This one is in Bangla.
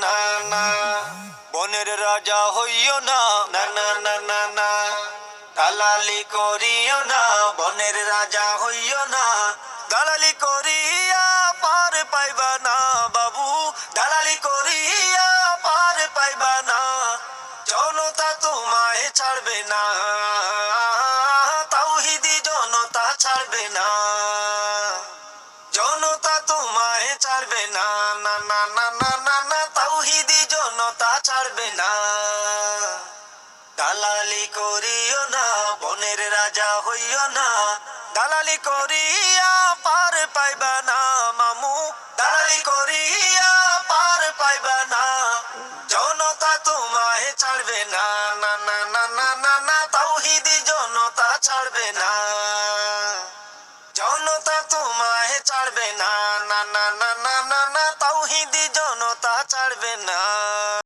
না বনের রাজা হইও না না না না না না। দালালি করিও না, বনের রাজা হইও না। দালালি করিয়া পার পাইবা না, বাবু। দালালি করিয়া পার পাইবা না। জনতা তোমায় ছাড়বে না, তাওহিদি জনতা ছাড়বে না। জনতা তোমায় ছাড়বে না না না না না। ছাড়বে না দালালি করিও না বনের রাজা হইও না দালালি করিয়া পার পাইবা না মামু দালালি করিয়া পার পাইবা না জনতা তোমায় ছাড়বে না না না না না না না তাওহিদি জনতা ছাড়বে না জনতা তোমায় ছাড়বে না না না না না না না জনতা ছাড়বে না